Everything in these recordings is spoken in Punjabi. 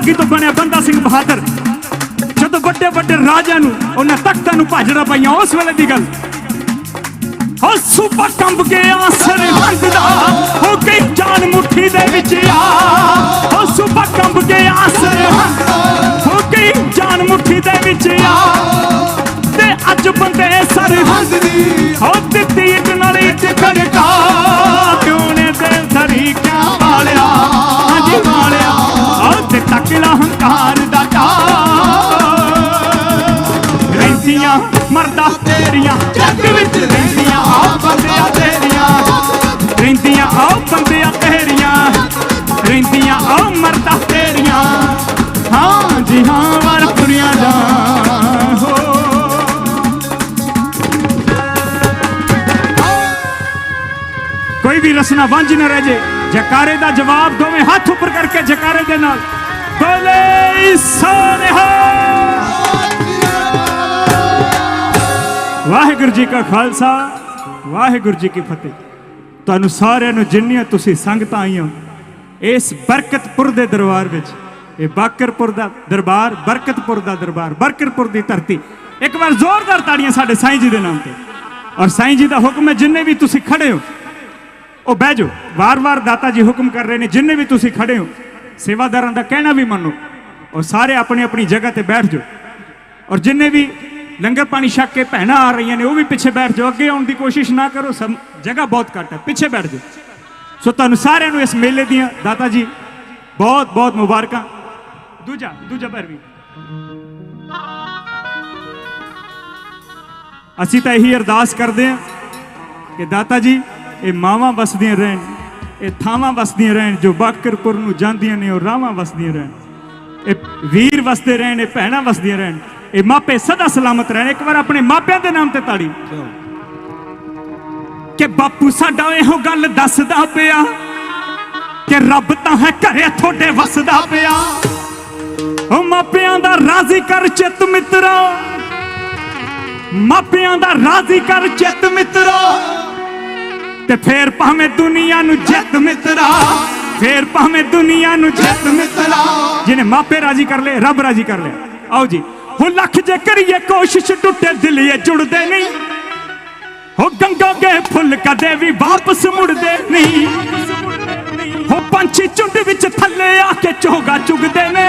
ਭਾਗੀ ਤੋਂ ਬਣਿਆ ਬੰਦਾ ਸਿੰਘ ਬਹਾਦਰ। ਜਦੋਂ ਵੱਡੇ ਵੱਡੇ ਰਾਜਿਆਂ ਨੂੰ ਉਹਨਾਂ ਤਖਤਾਂ ਨੂੰ ਭਾਜੜਾ ਪਾਈਆਂ ਉਸ ਵੇਲੇ ਦੀ ਗੱਲ। ਹੋ ਸੂਬਾ ਕੰਬ ਕੇ ਆਸਰ ਹੰਦਦਾ ਹੋ ਗਈ ਜਾਨ ਮੁੱਠੀ ਦੇ ਵਿੱਚ ਆ। ਹੋ ਸੂਬਾ ਕੰਬ ਕੇ ਆਸਰ ਹੋ ਗਈ ਜਾਨ ਮੁੱਠੀ ਦੇ ਵਿੱਚ ਆ। ਤੇ ਅੱਜ ਬੰਦੇ ਸਰਹੰਦ ਦੀ ਹੋ ਕੋਈ ਵਾਂਝ ਨਾ ਰਹਿ ਜੇ। ਜਕਾਰੇ ਦਾ ਜਵਾਬ ਦੋਵੇਂ ਹੱਥ ਉੱਪਰ ਕਰਕੇ ਜਕਾਰੇ ਦੇ ਨਾਲ। ਬੋਲੇ ਸੋਨਿਹਾ। ਵਾਹਿਗੁਰੂ ਜੀ ਕਾ ਖਾਲਸਾ, ਵਾਹਿਗੁਰੂ ਜੀ ਕੀ ਫਤਿਹ। ਤੁਹਾਨੂੰ ਸਾਰਿਆਂ ਨੂੰ ਜਿੰਨੀਆਂ ਤੁਸੀਂ ਸੰਗਤਾਂ ਆਈਆਂ, ਇਸ ਬਰਕਤਪੁਰ ਦੇ ਦਰਬਾਰ ਵਿੱਚ, ਇਹ ਬਾਕਰਪੁਰ ਦਾ ਦਰਬਾਰ, ਬਰਕਤਪੁਰ ਦਾ ਦਰਬਾਰ, ਬਰਕਤਪੁਰ ਦੀ ਧਰਤੀ। ਇੱਕ ਵਾਰ ਜ਼ੋਰਦਾਰ ਤਾੜੀਆਂ ਸਾਡੇ ਸਾਈਂ ਜੀ ਦੇ ਨਾਮ ਤੇ। ਔਰ ਸਾਈਂ ਜੀ ਦਾ ਹੁਕਮ ਹੈ, ਜਿੰਨੇ ਵੀ ਤੁਸੀਂ ਖੜੇ ਹੋ ਉਹ ਬਹਿ ਜਾਓ। ਵਾਰ-ਵਾਰ ਦਾਤਾ ਜੀ ਹੁਕਮ ਕਰ ਰਹੇ ਨੇ, ਜਿੰਨੇ ਵੀ ਤੁਸੀਂ ਖੜੇ ਹੋ, ਸੇਵਾਦਾਰਾਂ ਦਾ ਕਹਿਣਾ ਵੀ ਮੰਨੋ। ਔਰ ਸਾਰੇ ਆਪਣੀ ਆਪਣੀ ਜਗ੍ਹਾ ਤੇ ਬੈਠ ਜਾਓ। ਔਰ ਜਿੰਨੇ ਵੀ ਲੰਗਰ ਪਾਣੀ ਛਕ ਕੇ ਭੈਣਾਂ ਆ ਰਹੀਆਂ ਨੇ, ਉਹ ਵੀ ਪਿੱਛੇ ਬੈਠ ਜਾਓ। ਅੱਗੇ ਆਉਣ ਦੀ ਕੋਸ਼ਿਸ਼ ਨਾ ਕਰੋ, ਸਮ ਜਗ੍ਹਾ ਬਹੁਤ ਘੱਟ ਹੈ। ਪਿੱਛੇ ਬੈਠ ਜਾਓ। ਸੋ ਤੁਹਾਨੂੰ ਸਾਰਿਆਂ ਨੂੰ ਇਸ ਮੇਲੇ ਦੀਆਂ, ਦਾਤਾ ਜੀ ਬਹੁਤ ਬਹੁਤ ਮੁਬਾਰਕਾਂ। ਦੂਜਾ ਦੂਜਾ ਭਰਵੀ। ਅਸੀਂ ਤਾਂ ਇਹੀ ਅਰਦਾਸ ਕਰਦੇ ਹਾਂ ਕਿ ਦਾਤਾ ਜੀ ਇਹ ਮਾਵਾਂ ਵਸਦੀਆਂ ਰਹਿਣ, ਇਹ ਥਾਵਾਂ ਵਸਦੀਆਂ ਰਹਿਣ ਜੋ ਬਾਕਰਪੁਰ ਨੂੰ ਜਾਂਦੀਆਂ ਨੇ, ਉਹ ਰਾਵਾਂ ਵਸਦੀਆਂ ਰਹਿਣ। ਇਹ ਵੀਰ ਵਸਦੇ ਰਹਿਣ, ਇਹ ਭੈਣਾਂ ਵਸਦੀਆਂ ਰਹਿਣ। ਇਹ ਮਾਪੇ ਸਦਾ ਸਲਾਮਤ ਰਹਿਣ। ਇੱਕ ਵਾਰ ਆਪਣੇ ਮਾਪਿਆਂ ਦੇ ਨਾਮ ਤੇ ਤਾੜੀ। ਕਿ ਬਾਪੂ ਸਾਡਾ ਇਹੋ ਗੱਲ ਦੱਸਦਾ ਪਿਆ, ਕਿ ਰੱਬ ਤਾਂ ਹੈ ਘਰੇ ਤੁਹਾਡੇ ਵਸਦਾ ਪਿਆ। ਉਹ ਮਾਪਿਆਂ ਦਾ ਰਾਜ਼ੀ ਕਰ ਚਿੱਤ ਮਿੱਤਰਾ। ਮਾਪਿਆਂ ਦਾ ਰਾਜ਼ੀ ਕਰ ਚਿੱਤ ਮਿੱਤਰਾ। ਤੇ ਫੇਰ ਭਾਵੇਂ ਦੁਨੀਆ ਨੂੰ ਜਿੱਤ ਮਿੱਤਰਾ, ਫੇਰ ਭਾਵੇਂ ਦੁਨੀਆ ਨੂੰ ਜਿੱਤ ਮਿੱਤਰਾ। ਜਿਹਨੇ ਮਾਪੇ ਰਾਜ਼ੀ ਕਰ ਲਏ, ਰੱਬ ਰਾਜ਼ੀ ਕਰ ਲਿਆ। ਆਓ ਜੀ ਹੋ ਲੱਖ ਜੇ ਕਰੀਏ ਕੋਸ਼ਿਸ਼, ਟੁੱਟੇ ਦਿਲ ਇਹ ਜੁੜਦੇ ਨਹੀਂ। ਹੋ ਗੰਗੋਗੇ ਫੁੱਲ ਕਦੇ ਵੀ ਵਾਪਸ ਮੁੜਦੇ ਨਹੀਂ। ਹੋ ਪੰਛੀ ਝੁੰਡ ਵਿੱਚ ਥੱਲੇ ਆ ਕੇ ਚੋਗਾ ਚੁਗਦੇ ਨੇ।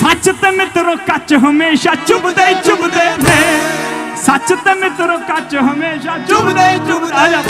ਸੱਚ ਤੇ ਮਿੱਤਰੋ, ਕੱਚ ਹਮੇਸ਼ਾ ਚੁਬਦੇ ਹੀ ਚੁਬਦੇ ਨੇ। ਸੱਚ ਤੇ ਮਿੱਤਰੋ ਕੱਚ ਹਮੇਸ਼ਾ ਚੁਬਦੇ ਹੀ ਚੁਬਦੇ ਆ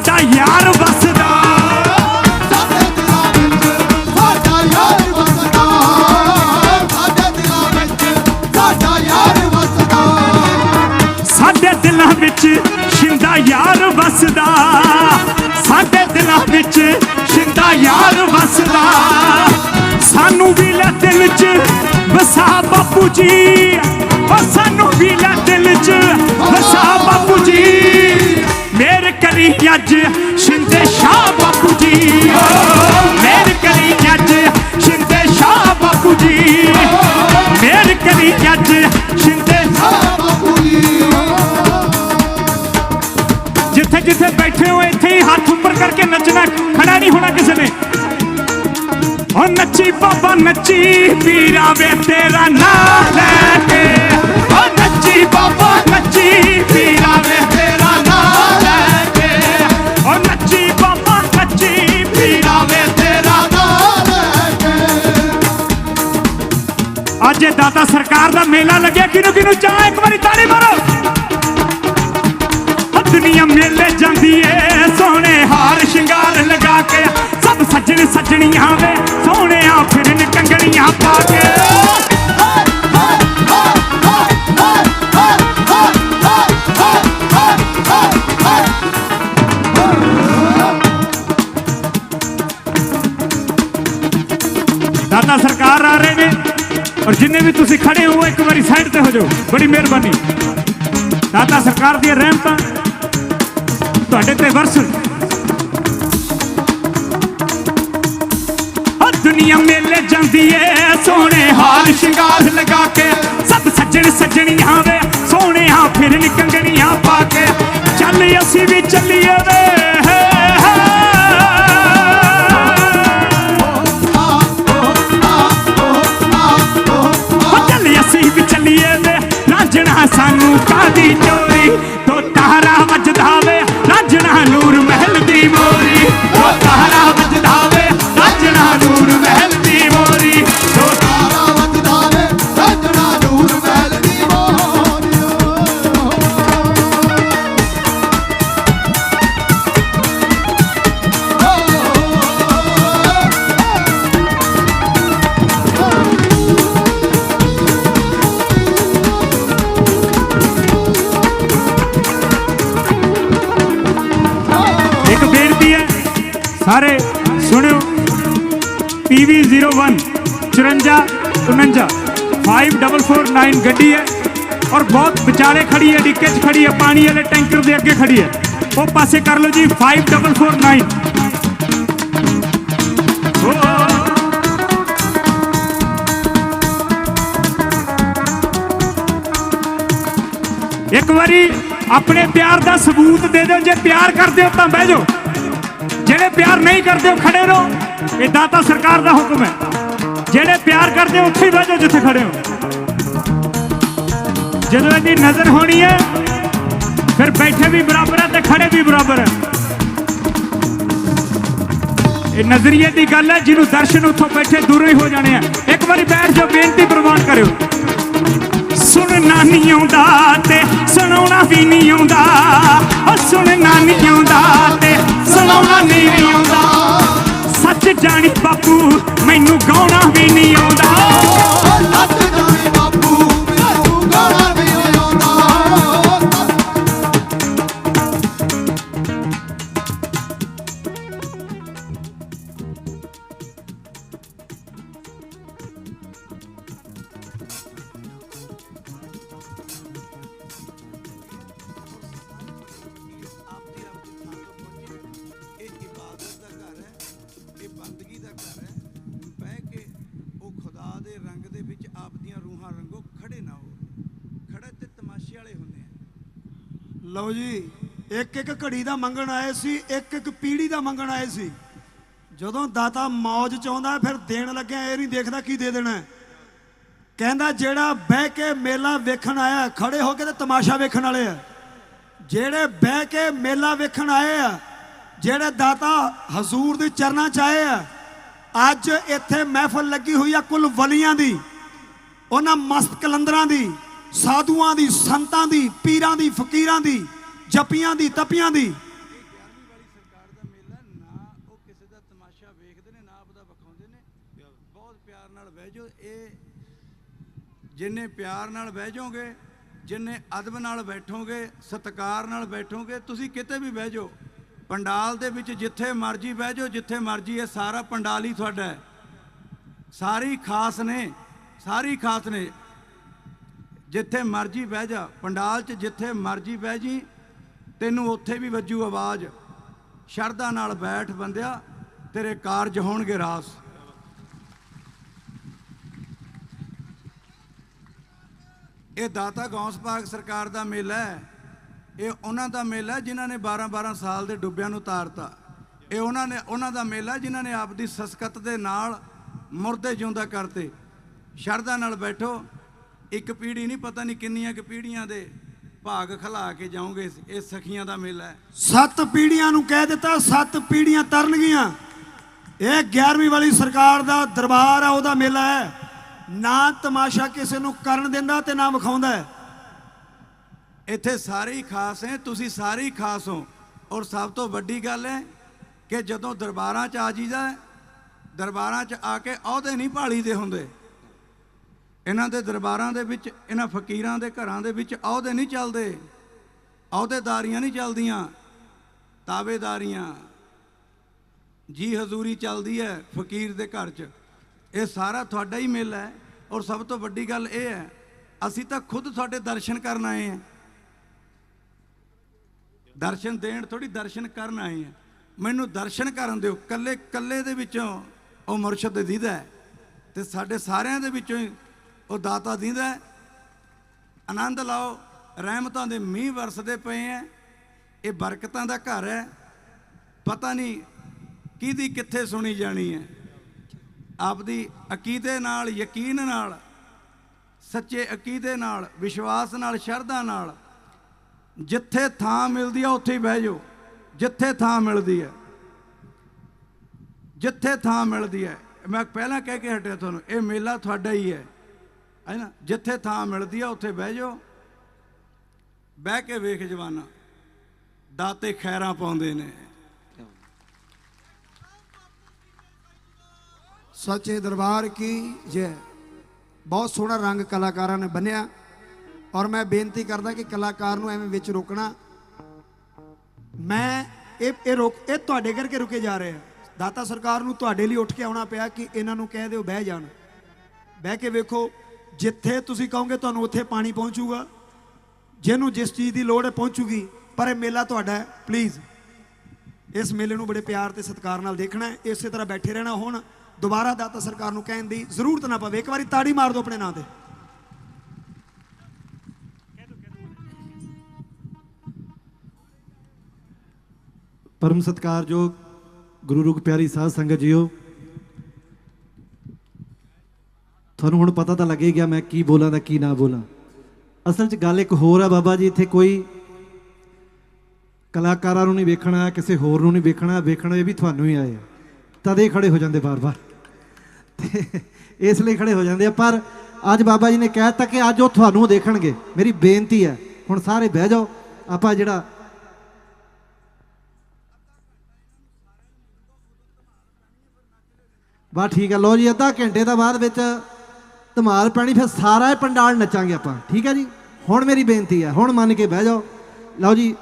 ਸਾਡਾ ਯਾਰ ਵਸਦਾ। ਸਾਡੇ ਦਿਲਾਂ ਵਿੱਚ ਸ਼ਿੰਦਾ ਯਾਰ ਵਸਦਾ। ਸਾਡੇ ਦਿਲਾਂ ਵਿੱਚ ਸ਼ਿੰਦਾ ਯਾਰ ਵਸਦਾ। ਸਾਨੂੰ ਵੀ ਲੈ ਦਿਲ 'ਚ ਵਸਾ ਬਾਪੂ ਜੀ। ਓ ਅੱਜ ਸ਼ਿੰਦੇ ਸ਼ਾਹ ਬਾਪੂ ਜੀ। ਮੇਰ ਕਰੀ ਅੱਜ ਸ਼ਿੰਦੇ ਸ਼ਾਹ ਬਾਪੂ ਜੀ। ਮੇਰ ਕਰੀ ਅੱਜ ਸ਼ਿੰਦੇ ਸ਼ਾਹ ਬਾਪੂ ਜੀ। ਜਿੱਥੇ ਜਿੱਥੇ ਬੈਠੇ ਹੋ, ਇੱਥੇ ਹੀ ਹੱਥ ਉੱਪਰ ਕਰਕੇ ਨੱਚਣਾ ਖੜਾ ਨਹੀਂ ਹੋਣਾ ਕਿਸੇ ਨੇ। ਓ ਨੱਚੀ, ਬਾਬਾ ਨੱਚੀ, ਪੀਰਾ ਵੇ ਤੇਰਾ ਨਾਂ ਲੈ ਕੇ। ਓ ਨੱਚੀ, ਬਾਬਾ ਨੱਚੀ ਵੀਰਾ ਵੱਡਾ ਤਾਂ ਸਰਕਾਰ ਦਾ ਮੇਲਾ ਲੱਗਿਆ ਕਿਨੂੰ ਕਿਨੂੰ ਚਾਹ? ਇੱਕ ਵਾਰੀ ਤਾੜੀ ਮਾਰੋ। ਦੁਨੀਆ ਮੇਲੇ ਜਾਂਦੀ ਏ, ਸੋਹਣੇ ਹਾਰ ਸ਼ਿੰਗਾਰ ਲਗਾ ਕੇ। ਸਭ ਸੱਜਣ ਸੱਜਣੀਆਂ ਵੇ, ਸੋਹਣਿਆ ਫਿਰਨ ਕੰਗਣੀਆਂ ਪਾ ਕੇ। ਤੁਸੀਂ ਖੜੇ ਹੋ, ਇੱਕ ਵਾਰੀ ਸਾਈਡ ਤੇ ਹੋ ਜਾਓ। ਬੜੀ ਮਿਹਰਬਾਨੀ। ਦਾਤਾ ਸਰਕਾਰ ਦੀਆਂ ਰਹਿਮਤਾਂ ਤੁਹਾਡੇ ਤੇ ਵਰਸਣ। ਓ ਦੁਨੀਆ ਮੇਲੇ ਜਾਂਦੀ ਏ, ਸੋਹਣੇ ਹਾਰ ਸ਼ਿੰਗਾਰ ਲਗਾ ਕੇ। ਸਭ ਸੱਜਣ ਸੱਜਣੀਆਂ ਵੇ, ਸੋਹਣਿਆਂ ਫਿਰਨ ਕੰਗਣੀਆਂ ਪਾ ਕੇ। ਚੱਲ ਅਸੀਂ ਵੀ ਚੱਲੀਏ ਵੇ। ਰਾਂਝਣਾ ਸਾਨੂੰ ਚੋਰੀ ਤੋ ਤਾਰਾ ਵੱਜਦਾ ਵੇ ਰਾਂਝਣਾ ਨੂਰ ਮਹਿਲ 5449 ਗੱਡੀ ਹੈ ਔਰ ਬਹੁਤ ਵਿਚਾਲੇ ਖੜੀ ਹੈ, ਡਿੱਕੇ 'ਚ ਖੜੀ ਹੈ, ਪਾਣੀ ਵਾਲੇ ਟੈਂਕਰ ਦੇ ਅੱਗੇ ਖੜੀ ਹੈ। ਉਹ ਪਾਸੇ ਕਰ ਲਓ ਜੀ 5449 ਓ ਇੱਕ ਵਾਰੀ ਆਪਣੇ ਪਿਆਰ ਦਾ ਸਬੂਤ ਦੇ ਦਿਓ, ਜੇ ਪਿਆਰ ਕਰਦੇ ਹੋ ਤਾਂ ਬਹਿ ਜਾਓ। ਜਿਹੜੇ ਪਿਆਰ ਨਹੀਂ ਕਰਦੇ ਹੋ ਖੜੇ ਰਹੋ। ਇਹ ਦਾਤਾ ਸਰਕਾਰ ਦਾ ਹੁਕਮ ਹੈ। ਜਿਹੜੇ ਪਿਆਰ ਕਰਦੇ ਹੋ, ਉੱਥੇ ਹੀ ਬਹਿ ਜਾਓ ਜਿੱਥੇ ਖੜੇ ਹੋ। ਜਦੋਂ ਇਹਦੀ ਨਜ਼ਰ ਹੋਣੀ ਹੈ, ਫਿਰ ਬੈਠੇ ਵੀ ਬਰਾਬਰ ਹੈ ਤੇ ਖੜੇ ਵੀ ਬਰਾਬਰ ਹੈ ਇਹ ਨਜ਼ਰੀਏ ਦੀ ਗੱਲ ਹੈ, ਜਿਹਨੂੰ ਦਰਸ਼ਨ ਉੱਥੋਂ ਬੈਠੇ ਦੂਰ ਹੀ ਹੋ ਜਾਣੇ ਆ। ਇੱਕ ਵਾਰੀ ਬੈਠ ਜਾਓ, ਬੇਨਤੀ ਪ੍ਰਵਾਨ ਕਰਿਓ। ਸੁਣਨਾ ਨਹੀਂ ਆਉਂਦਾ ਤੇ ਸੁਣਾਉਣਾ ਵੀ ਨਹੀਂ ਆਉਂਦਾ। ਉਹ ਸੁਣਨਾ ਨਹੀਂ ਆਉਂਦਾ ਤੇ ਸੁਣਾਉਣਾ ਨਹੀਂ ਆਉਂਦਾ। ਸੱਚ ਜਾਣੀ ਬਾਪੂ, ਮੈਨੂੰ ਗਾਉਣਾ ਵੀ ਨਹੀਂ ਆਉਂਦਾ। ਇੱਕ ਦਾ ਮੰਗਣ ਆਏ ਸੀ, ਇੱਕ ਇੱਕ ਪੀੜੀ ਦਾ ਮੰਗਣ ਆਏ ਸੀ। ਜਦੋਂ ਦਾਤਾ ਮੌਜ ਚਾਹੁੰਦਾ ਫਿਰ ਦੇਣ ਲੱਗਿਆ ਇਹ ਨਹੀਂ ਦੇਖਦਾ ਕੀ ਦੇ ਦੇਣਾ। ਕਹਿੰਦਾ, ਜਿਹੜਾ ਬਹਿ ਕੇ ਮੇਲਾ ਵੇਖਣ ਆਇਆ, ਖੜੇ ਹੋ ਕੇ ਤੇ ਤਮਾਸ਼ਾ ਵੇਖਣ ਵਾਲੇ ਆ। ਜਿਹੜੇ ਬਹਿ ਕੇ ਮੇਲਾ ਵੇਖਣ ਆਏ ਆ, ਜਿਹੜੇ ਦਾਤਾ ਹਜ਼ੂਰ ਦੇ ਚਰਨਾਂ ਚ ਆਏ ਆ, ਅੱਜ ਇੱਥੇ ਮਹਿਫਲ ਲੱਗੀ ਹੋਈ ਆ ਕੁੱਲ ਵਲੀਆਂ ਦੀ, ਉਹਨਾਂ ਮਸਤ ਕਲੰਦਰਾਂ ਦੀ, ਸਾਧੂਆਂ ਦੀ, ਸੰਤਾਂ ਦੀ, ਪੀਰਾਂ ਦੀ, ਫਕੀਰਾਂ ਦੀ। ਜਪੀਆਂ ਦੀ, ਤਪੀਆਂ ਦੀ। ਸਰਕਾਰ ਦਾ ਮੇਲਾ ਨਾ ਉਹ ਕਿਸੇ ਦਾ ਤਮਾਸ਼ਾ ਵੇਖਦੇ ਨੇ ਨਾ ਆਪਦਾ ਵਿਖਾਉਂਦੇ ਨੇ ਬਹੁਤ ਪਿਆਰ ਨਾਲ ਬਹਿ ਜਾਓ ਇਹ ਜਿੰਨੇ ਪਿਆਰ ਨਾਲ ਬਹਿ ਜਾਓਗੇ, ਜਿੰਨੇ ਅਦਬ ਨਾਲ ਬੈਠੋਗੇ, ਸਤਿਕਾਰ ਨਾਲ ਬੈਠੋਗੇ, ਤੁਸੀਂ ਕਿਤੇ ਵੀ ਬਹਿ ਜਾਓ, ਪੰਡਾਲ ਦੇ ਵਿੱਚ ਜਿੱਥੇ ਮਰਜ਼ੀ ਬਹਿ ਜਾਓ, ਜਿੱਥੇ ਮਰਜ਼ੀ ਇਹ ਸਾਰਾ ਪੰਡਾਲ ਹੀ ਤੁਹਾਡਾ ਹੈ। ਸਾਰੀ ਖਾਸ ਨੇ, ਸਾਰੀ ਖਾਸ ਨੇ। ਜਿੱਥੇ ਮਰਜ਼ੀ ਬਹਿ ਜਾ, ਪੰਡਾਲ 'ਚ ਜਿੱਥੇ ਮਰਜ਼ੀ ਬਹਿ ਜੀ ਤੈਨੂੰ ਉੱਥੇ ਵੀ ਵੱਜੂ ਆਵਾਜ਼। ਸ਼ਰਧਾ ਨਾਲ ਬੈਠ ਬੰਦਿਆ, ਤੇਰੇ ਕਾਰਜ ਹੋਣਗੇ ਰਾਸ। ਇਹ ਦਾਤਾ ਗੌਂਸ ਪਾਰਕ ਸਰਕਾਰ ਦਾ ਮੇਲਾ ਹੈ। ਇਹ ਉਹਨਾਂ ਦਾ ਮੇਲਾ ਜਿਨ੍ਹਾਂ ਨੇ 12 12 ਸਾਲ ਦੇ ਡੁੱਬਿਆਂ ਨੂੰ ਤਾਰਤਾ। ਇਹ ਉਹਨਾਂ ਨੇ, ਉਹਨਾਂ ਦਾ ਮੇਲਾ ਜਿਨ੍ਹਾਂ ਨੇ ਆਪਦੀ ਸੰਸਕਤ ਦੇ ਨਾਲ ਮੁਰਦੇ ਜਿਉਂਦਾ ਕਰਤੇ। ਸ਼ਰਧਾ ਨਾਲ ਬੈਠੋ। ਇੱਕ ਪੀੜੀ ਨਹੀਂ, ਪਤਾ ਨਹੀਂ ਕਿੰਨੀਆਂ ਕਿ ਪੀੜੀਆਂ ਦੇ। ਭਾਗ ਖਲਾ ਕੇ ਜਾਓਗੇ ਇਹ ਸਖੀਆਂ ਦਾ ਮੇਲਾ ਹੈ। ਸੱਤ ਪੀੜੀਆਂ ਨੂੰ ਕਹਿ ਦਿੱਤਾ ਸੱਤ ਪੀੜੀਆਂ ਤਰਨਗੀਆਂ। ਇਹ 11ਵੀਂ ਵਾਲੀ ਸਰਕਾਰ ਦਾ ਦਰਬਾਰ ਆ ਉਹਦਾ ਮੇਲਾ ਹੈ। ਨਾ ਤਮਾਸ਼ਾ ਕਿਸੇ ਨੂੰ ਕਰਨ ਦਿੰਦਾ ਤੇ ਨਾ ਵਿਖਾਉਂਦਾ ਹੈ। ਇੱਥੇ ਸਾਰੇ ਹੀ ਖਾਸ ਹੈ ਤੁਸੀਂ ਸਾਰੇ ਹੀ ਖਾਸ ਹੋ। ਔਰ ਸਭ ਤੋਂ ਵੱਡੀ ਗੱਲ ਹੈ ਕਿ ਜਦੋਂ ਦਰਬਾਰਾਂ 'ਚ ਆ ਜੀਦਾ ਹੈ, ਦਰਬਾਰਾਂ 'ਚ ਆ ਕੇ ਅਹੁਦੇ ਨਹੀਂ ਭਾਲੀ ਦੇ ਹੁੰਦੇ। ਇਹਨਾਂ ਦੇ ਦਰਬਾਰਾਂ ਦੇ ਵਿੱਚ, ਇਹਨਾਂ ਫਕੀਰਾਂ ਦੇ ਘਰਾਂ ਦੇ ਵਿੱਚ ਅਹੁਦੇ ਨਹੀਂ ਚੱਲਦੇ। ਅਹੁਦੇਦਾਰੀਆਂ ਨਹੀਂ ਚੱਲਦੀਆਂ। ਤਾਵੇਦਾਰੀਆਂ। ਜੀ ਹਜ਼ੂਰੀ ਚੱਲਦੀ ਹੈ ਫਕੀਰ ਦੇ ਘਰ 'ਚ। ਇਹ ਸਾਰਾ ਤੁਹਾਡਾ ਹੀ ਮੇਲਾ ਹੈ ਔਰ ਸਭ ਤੋਂ ਵੱਡੀ ਗੱਲ ਇਹ ਹੈ, ਅਸੀਂ ਤਾਂ ਖੁਦ ਤੁਹਾਡੇ ਦਰਸ਼ਨ ਕਰਨ ਆਏ ਹਾਂ। ਦਰਸ਼ਨ ਦੇਣ ਥੋੜੀ ਦਰਸ਼ਨ ਕਰਨ ਆਏ ਹਾਂ। ਮੈਨੂੰ ਦਰਸ਼ਨ ਕਰਨ ਦਿਓ ਕੱਲੇ ਕੱਲੇ ਦੇ ਵਿੱਚੋਂ ਉਹ ਮੁਰਸ਼ਦ ਦੀਦਾ ਹੈ ਤੇ ਸਾਡੇ ਸਾਰਿਆਂ ਦੇ ਵਿੱਚੋਂ ਹੀ ਉਹ ਦਾਤਾ ਦਿੰਦਾ ਆਨੰਦ ਲਾਓ, ਰਹਿਮਤਾਂ ਦੇ ਮੀਂਹ ਵਰਸਦੇ ਪਏ ਐ। ਇਹ ਬਰਕਤਾਂ ਦਾ ਘਰ ਹੈ ਪਤਾ ਨਹੀਂ ਕਿਹਦੀ ਕਿੱਥੇ ਸੁਣੀ ਜਾਣੀ ਹੈ ਆਪਦੀ ਅਕੀਦੇ ਨਾਲ, ਯਕੀਨ ਨਾਲ, ਸੱਚੇ ਅਕੀਦੇ ਨਾਲ, ਵਿਸ਼ਵਾਸ ਨਾਲ, ਸ਼ਰਧਾ ਨਾਲ, ਜਿੱਥੇ ਥਾਂ ਮਿਲਦੀ ਆ ਉੱਥੇ ਹੀ ਬਹਿ ਜਾਓ। ਜਿੱਥੇ ਥਾਂ ਮਿਲਦੀ ਹੈ ਜਿੱਥੇ ਥਾਂ ਮਿਲਦੀ ਹੈ ਮੈਂ ਪਹਿਲਾਂ ਕਹਿ ਕੇ ਹਟਿਆ ਤੁਹਾਨੂੰ, ਇਹ ਮੇਲਾ ਤੁਹਾਡਾ ਹੀ ਹੈ ਹੈ ਨਾ? ਜਿੱਥੇ ਥਾਂ ਮਿਲਦੀ ਆ, ਉੱਥੇ ਬਹਿ ਜਾਓ। ਬਹਿ ਕੇ ਵੇਖ ਜਵਾਨਾ, ਦਾਤੇ ਖੈਰਾਂ ਪਾਉਂਦੇ ਨੇ। ਸੱਚੇ ਦਰਬਾਰ ਕੀ ਜੈ ਬਹੁਤ ਸੋਹਣਾ ਰੰਗ ਕਲਾਕਾਰਾਂ ਨੇ ਬੰਨਿਆ। ਔਰ ਮੈਂ ਬੇਨਤੀ ਕਰਦਾ ਕਿ ਕਲਾਕਾਰ ਨੂੰ ਐਵੇਂ ਵਿੱਚ ਰੋਕਣਾ। ਮੈਂ ਇਹ ਇਹ ਰੋਕ, ਇਹ ਤੁਹਾਡੇ ਕਰਕੇ ਰੁਕੇ ਜਾ ਰਹੇ ਆ। ਦਾਤਾ ਸਰਕਾਰ ਨੂੰ ਤੁਹਾਡੇ ਲਈ ਉੱਠ ਕੇ ਆਉਣਾ ਪਿਆ ਕਿ ਇਹਨਾਂ ਨੂੰ ਕਹਿ ਦਿਓ ਬਹਿ ਜਾਣ। ਬਹਿ ਕੇ ਵੇਖੋ ਜਿੱਥੇ ਤੁਸੀਂ ਕਹੋਗੇ ਤੁਹਾਨੂੰ ਉੱਥੇ ਪਾਣੀ ਪਹੁੰਚੂਗਾ, ਜਿਹਨੂੰ ਜਿਸ ਚੀਜ਼ ਦੀ ਲੋੜ ਹੈ ਪਹੁੰਚੂਗੀ, ਪਰ ਇਹ ਮੇਲਾ ਤੁਹਾਡਾ ਹੈ ਪਲੀਜ਼ ਇਸ ਮੇਲੇ ਨੂੰ ਬੜੇ ਪਿਆਰ ਤੇ ਸਤਿਕਾਰ ਨਾਲ ਦੇਖਣਾ ਹੈ, ਇਸੇ ਤਰ੍ਹਾਂ ਬੈਠੇ ਰਹਿਣਾ ਹੁਣ, ਦੁਬਾਰਾ ਦਾਤਾ ਸਰਕਾਰ ਨੂੰ ਕਹਿਣ ਦੀ ਜ਼ਰੂਰਤ ਨਾ ਪਵੇ, ਇੱਕ ਵਾਰੀ ਤਾੜੀ ਮਾਰ ਦਿਓ ਆਪਣੇ ਨਾਂ ਤੇ। ਪਰਮ ਸਤਿਕਾਰਯੋਗ ਗੁਰੂ ਰੂਪ ਪਿਆਰੀ ਸਾਧ ਸੰਗਤ ਜੀਓ ਤੁਹਾਨੂੰ ਹੁਣ ਪਤਾ ਤਾਂ ਲੱਗੇ ਗਿਆ ਮੈਂ ਕੀ ਬੋਲਾਂ ਦਾ ਕੀ ਨਾ ਬੋਲਾਂ। ਅਸਲ 'ਚ ਗੱਲ ਇੱਕ ਹੋਰ ਆ ਬਾਬਾ ਜੀ, ਇੱਥੇ ਕੋਈ ਕਲਾਕਾਰਾਂ ਨੂੰ ਨਹੀਂ ਵੇਖਣਾ, ਕਿਸੇ ਹੋਰ ਨੂੰ ਨਹੀਂ ਵੇਖਣਾ ਵੇਖਣਾ ਇਹ ਵੀ ਤੁਹਾਨੂੰ ਹੀ ਆਏ ਆ। ਤਦੇ ਖੜੇ ਹੋ ਜਾਂਦੇ ਬਾਰ-ਬਾਰ। ਤੇ ਇਸ ਲਈ ਖੜੇ ਹੋ ਜਾਂਦੇ ਆ, ਪਰ ਅੱਜ ਬਾਬਾ ਜੀ ਨੇ ਕਹਿ ਦਿੱਤਾ ਕਿ ਅੱਜ ਉਹ ਤੁਹਾਨੂੰ ਦੇਖਣਗੇ। ਮੇਰੀ ਬੇਨਤੀ ਹੈ, ਹੁਣ ਸਾਰੇ ਬਹਿ ਜਾਓ, ਆਪਾਂ ਜਿਹੜਾ ਬਸ ਠੀਕ ਹੈ ਲੋ ਜੀ, ਅੱਧਾ ਘੰਟੇ ਦਾ ਬਾਅਦ ਵਿੱਚ ਧਮਾਲ ਪੈਣੀ, ਫਿਰ ਸਾਰਾ ਪੰਡਾਲ ਨੱਚਾਂਗੇ ਆਪਾਂ। ਠੀਕ ਹੈ ਜੀ? ਹੁਣ ਮੇਰੀ ਬੇਨਤੀ ਹੈ, ਹੁਣ ਮੰਨ ਕੇ ਬਹਿ ਜਾਓ। ਲਓ ਜੀ।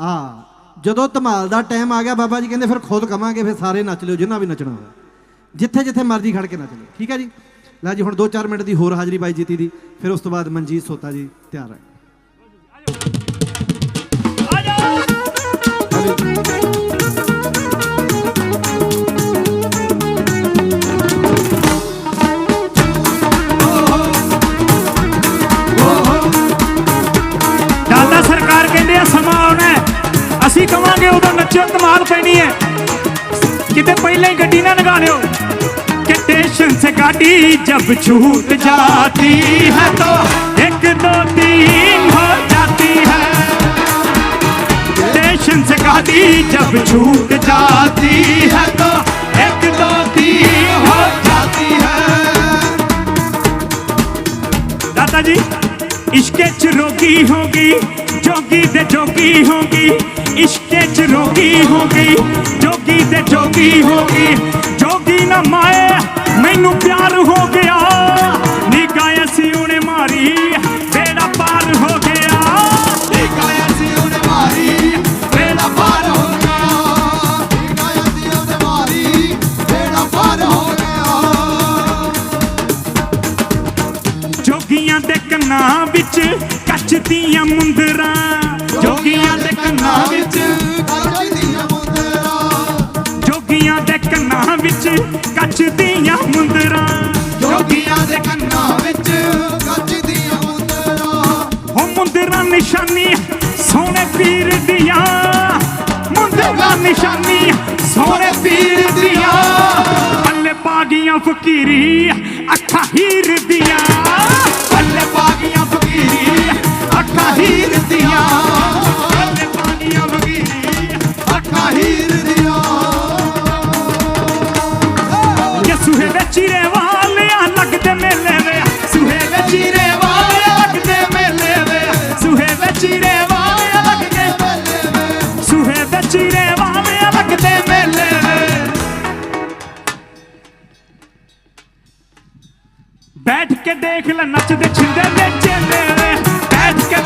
ਆ, ਜਦੋਂ ਧਮਾਲ ਦਾ ਟਾਈਮ ਆ ਗਿਆ, ਬਾਬਾ ਜੀ ਕਹਿੰਦੇ ਫਿਰ ਖੁਦ ਕਵਾਂਗੇ, ਫਿਰ ਸਾਰੇ ਨੱਚ ਲਿਓ ਜਿੰਨਾ ਵੀ ਨੱਚਣਾ ਹੋਵੇ। ਜਿੱਥੇ ਜਿੱਥੇ ਮਰਜ਼ੀ ਖੜ ਕੇ ਨੱਚ ਲਿਓ। ਠੀਕ ਹੈ ਜੀ? ਲੈ ਜੀ, ਹੁਣ 2-4 ਮਿੰਟ ਦੀ ਹੋਰ ਹਾਜ਼ਰੀ ਬਾਈ ਜੀਤੀ ਦੀ। ਫਿਰ ਉਸ ਤੋਂ ਬਾਅਦ ਮਨਜੀਤ ਸੋਤਾ ਜੀ ਤਿਆਰ ਹੈ। ਆ ਜਾਓ। ਅਸੀਂ ਕਹਾਂਗੇ ਉਹਦਾ ਨੱਚੋ ਧਮਾਲ ਪੈਣੀ ਹੈ। ਕਿਤੇ ਪਹਿਲਾਂ ਹੀ ਗੱਡੀ ਨਾ ਲਗਾਣਿਓ। ਕਿ ਟੇਸ਼ਨ ਸੇ ਗਾਡੀ ਜਬ ਛੂਟ ਜਾਤੀ ਹੈ ਤੋ 1 2 3 ਹੋ ਜਾਤੀ ਹੈ। ਟੇਸ਼ਨ ਸੇ ਗਾਡੀ ਜਬ ਛੂਟ ਜਾਤੀ ਹੈ ਤੋ 1 2 3 ਹੋ ਜਾਤੀ ਹੈ। ਦਾਦਾ ਜੀ, ਇਸ਼ਕੇ ਚ ਰੋਗੀ ਹੋਗੀ, ਜੋਗੀ ਤੇ ਜੋਗੀ ਹੋਗੀ। ਇਸ਼ਕੇ ਚ ਰੋਗੀ ਹੋ ਗਈ ਜੋਗੀ ਤੇ ਜੋਗੀ ਹੋ ਗਈ ਵਿੱਚ ਕੱਚ ਦੀਆਂ ਮੁੰਦਰਾਂ। ਜੋਗੀਆਂ ਦੇ ਕੰਨਾਂ ਵਿੱਚ ਕੱਚ ਦੀਆਂ ਮੁੰਦਰਾਂ। ਹੋ ਮੁੰਦਰਾਂ ਨਿਸ਼ਾਨੀ ਸੋਹਣੇ ਪੀਰ ਦੀਆਂ। ਮੁੰਦਰਾਂ ਨਿਸ਼ਾਨੀ ਸੋਹਣੇ ਪੀਰ ਦੀਆਂ। ਪੱਲੇ ਪਾ ਗਈਆਂ ਫਕੀਰੀ ਅੱਖਾਂ ਹੀਰ ਦੀਆਂ। ਪੱਲੇ ਪਾ ਗਈਆਂ ਫਕੀਰੀ ਅੱਖਾਂ ਹੀਰ ਦੀਆਂ। ਬੈਠ ਕੇ ਦੇਖ ਲੈ ਨੱਚਦੇ ਛਿੰਦੇ ਦੇ ਚੇਲੇ ਬੈਠ ਕੇ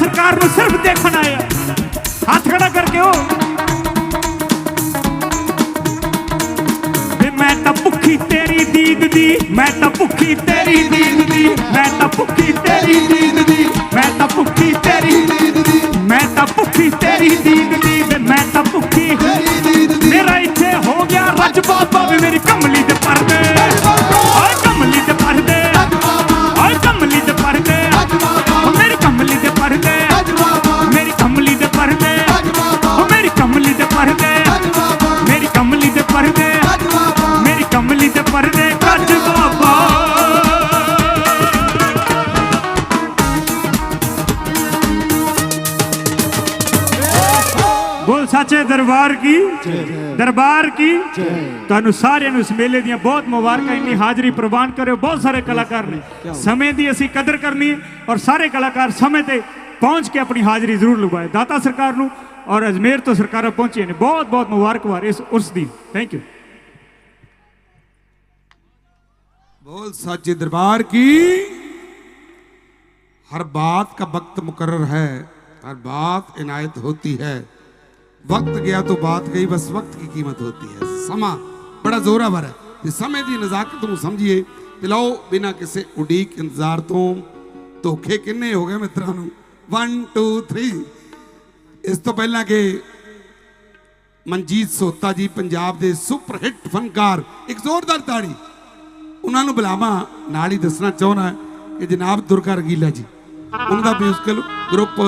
ਸਰਕਾਰ ਨੂੰ ਸਿਰਫ ਦੇਖਣ ਆਏ ਹੱਥ ਖੜਾ ਕਰਕੇ ਉਹ। ਮੈਂ ਤਾਂ ਭੁੱਖੀ ਤੇਰੀ ਦੀਦ ਦੀ, ਮੈਂ ਤਾਂ ਭੁੱਖੀ ਤੇਰੀ ਦੀਦ ਦੀ, ਮੈਂ ਤਾਂ ਭੁੱਖੀ ਤੇਰੀ ਦੀਦ ਦੀ, ਮੈਂ ਤਾਂ ਭੁੱਖੀ ਤੇਰੀ ਦੀਦ ਦੀ, ਮੈਂ ਤਾਂ ਭੁੱਖੀ ਤੇਰੀ ਦੀਦ ਦੀ ਮੈਂ ਤਾਂ ਭੁੱਖੀ ਮੇਰਾ ਇੱਥੇ ਹੋ ਗਿਆ ਰੱਜ ਬਾਬਾ, ਵੇ ਮੇਰੀ ਕਮਲੀ ਦੇ ਸੱਚੇ ਦਰਬਾਰ ਕੀ ਦਰਬਾਰ ਕੀ ਤੁਹਾਨੂੰ ਸਾਰਿਆਂ ਨੂੰ ਇਸ ਮੇਲੇ ਦੀਆਂ ਬਹੁਤ ਮੁਬਾਰਕਾਂ ਇੰਨੀ ਹਾਜ਼ਰੀ ਪ੍ਰਵਾਨ ਕਰਿਓ ਬਹੁਤ ਸਾਰੇ ਕਲਾਕਾਰ ਨੇ ਸਮੇਂ ਦੀ ਅਸੀਂ ਕਦਰ ਕਰਨੀ ਹੈ ਔਰ ਸਾਰੇ ਕਲਾਕਾਰ ਸਮੇਂ ਤੇ ਪਹੁੰਚ ਕੇ ਆਪਣੀ ਹਾਜ਼ਰੀ ਜ਼ਰੂਰ ਲਗਾਏ ਦਾਤਾ ਸਰਕਾਰ ਨੂੰ ਔਰ ਅਜਮੇਰ ਤੋਂ ਸਰਕਾਰਾਂ ਪਹੁੰਚੀਆਂ ਨੇ ਬਹੁਤ ਬਹੁਤ ਮੁਬਾਰਕਬਾਦ ਇਸ ਉਰਸ ਦੀ ਥੈਂਕ ਯੂ बोल सच्चे दरबार की हर बात का वक्त मुकर्रर है हर बात इनायत होती है वक्त गया तो बात गई बस वक्त की कीमत होती है समा बड़ा जोरावर है ਤੇ ਸਮੇਂ ਦੀ ਨਜ਼ਾਕਤ ਨੂੰ ਸਮਝੀਏ ਤੇ ਲਓ ਬਿਨਾਂ ਕਿਸੇ ਉਡੀਕ ਇੰਤਜ਼ਾਰ ਤੋਂ ਧੋਖੇ ਕਿੰਨੇ ਹੋ ਗਏ ਮਿੱਤਰਾਂ ਨੂੰ 1 2 3 ਇਸ ਤੋਂ ਪਹਿਲਾਂ ਕਿ ਮਨਜੀਤ ਸੋਤਾ ਜੀ ਪੰਜਾਬ ਦੇ ਸੁਪਰ ਹਿੱਟ ਫਨਕਾਰ ਇੱਕ ਜ਼ੋਰਦਾਰ ਤਾੜੀ ਉਹਨਾਂ ਨੂੰ ਬੁਲਾਵਾਂ ਨਾਲ ਹੀ ਦੱਸਣਾ ਚਾਹੁੰਦਾ ਕਿ ਜਨਾਬ ਦੁਰਗਾ ਰਗੀਲਾ ਜੀ ਉਹਨਾਂ ਦਾ ਮਿਊਜ਼ੀਕਲ ਗਰੁੱਪ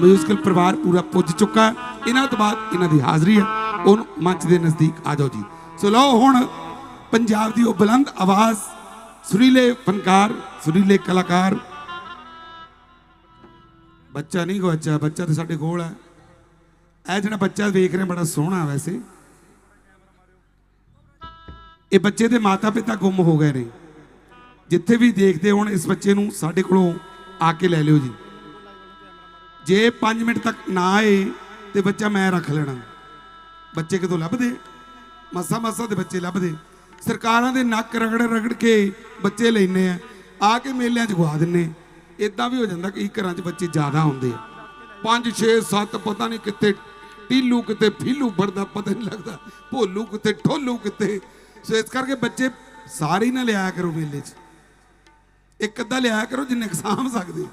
ਮਿਊਜ਼ੀਕਲ ਪਰਿਵਾਰ ਪੂਰਾ ਪੁੱਜ ਚੁੱਕਾ ਹੈ ਇਹਨਾਂ ਤੋਂ ਬਾਅਦ ਇਹਨਾਂ ਦੀ ਹਾਜ਼ਰੀ ਹੈ। ਉਹਨੂੰ ਮੰਚ ਦੇ ਨਜ਼ਦੀਕ ਆ ਜਾਓ ਜੀ। ਸੋ ਲਓ ਹੁਣ ਪੰਜਾਬ ਦੀ ਉਹ ਬੁਲੰਦ ਆਵਾਜ਼, ਸੁਰੀਲੇ ਫਨਕਾਰ ਸੁਰੀਲੇ ਕਲਾਕਾਰ। ਬੱਚਾ ਨਹੀਂ ਗਵਾਚਾ ਬੱਚਾ ਤਾਂ ਸਾਡੇ ਕੋਲ ਹੈ। ਇਹ ਜਿਹੜਾ ਬੱਚਾ ਵੇਖ ਰਹੇ, ਬੜਾ ਸੋਹਣਾ ਵੈਸੇ। ਇਹ ਬੱਚੇ ਦੇ ਮਾਤਾ-ਪਿਤਾ ਗੁੰਮ ਹੋ ਗਏ ਨੇ। ਜਿੱਥੇ ਵੀ ਦੇਖਦੇ ਹੋਣ, ਇਸ ਬੱਚੇ ਨੂੰ ਸਾਡੇ ਕੋਲੋਂ ਆ ਕੇ ਲੈ ਲਿਓ ਜੀ। ਜੇ 5 ਮਿੰਟ ਤੱਕ ਨਾ ਆਏ ਤੇ ਬੱਚਾ ਮੈਂ ਰੱਖ ਲੈਣਾ। ਬੱਚੇ ਕਿਤੋਂ ਲੱਭਦੇ? ਮਸਾ ਮਸਾ ਦੇ ਬੱਚੇ ਲੱਭਦੇ। ਸਰਕਾਰਾਂ ਦੇ ਨੱਕ ਰਗੜ ਰਗੜ ਕੇ ਬੱਚੇ ਲੈਨੇ ਆ। ਆ ਕੇ ਮੇਲਿਆਂ 'ਚ ਗਵਾ ਦਿੰਨੇ ਇਦਾਂ ਵੀ ਹੋ ਜਾਂਦਾ ਕਿ ਘਰਾਂ 'ਚ ਬੱਚੇ ਜ਼ਿਆਦਾ ਹੁੰਦੇ ਆ। 5 6 7 ਪਤਾ ਨਹੀਂ ਕਿੱਥੇ ਟੀਲੂ ਕਿਤੇ ਫੀਲੂ ਵੜਦਾ ਪਤਾ ਨਹੀਂ ਲੱਗਦਾ। ਭੋਲੂ ਕਿਤੇ ਠੋਲੂ ਕਿਤੇ ਸੋ ਇਸ ਕਰਕੇ ਬੱਚੇ ਸਾਰੇ ਹੀ ਨਾ ਲਿਆਇਆ ਕਰੋ ਮੇਲੇ 'ਚ। ਇੱਕ ਅੱਧਾ ਲਿਆਇਆ ਕਰੋ ਜਿੰਨੇ ਕੁ ਸਾਂਭ ਸਕਦੇ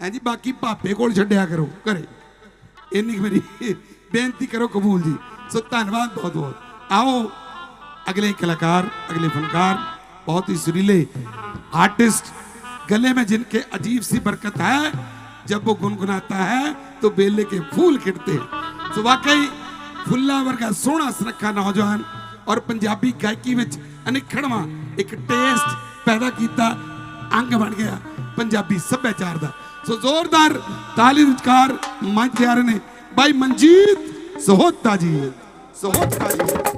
ਐ ਬਾਕੀ ਭਾਪੇ ਕੋਲ ਛੱਡਿਆ ਕਰੋ ਘਰੇ। ਇੰਨੀ ਮੇਰੀ ਬੇਨਤੀ ਕਰੋ ਕਬੂਲ ਜੀ ਸੋ ਧੰਨਵਾਦ ਬਹੁਤ ਬਹੁਤ ਆਓ ਅਗਲੇ ਕਲਾਕਾਰ ਅਗਲੇ ਫਨਕਾਰ बहुत ही सुरीले आर्टिस्ट गले में जिनके अजीब सी बरकत है जब वो गुनगुनाता है तो बेले के फूल खिड़ते हैं तो वाकई फुल्लावर का सोना सुरखा नौजवान और पंजाबी गायकी में अनिखड़वा एक टेस्ट पैदा किया अंग बन गया पंजाबी सभ्याचार का सो जोरदार ताली रुजकार ਮੰਚ ਤੇ ਆ ਰਹੇ ਨੇ ਬਾਈ ਮਨਜੀਤ ਸਹੋਤਾ ਜੀ ਸਹੋਤਾ ਜੀ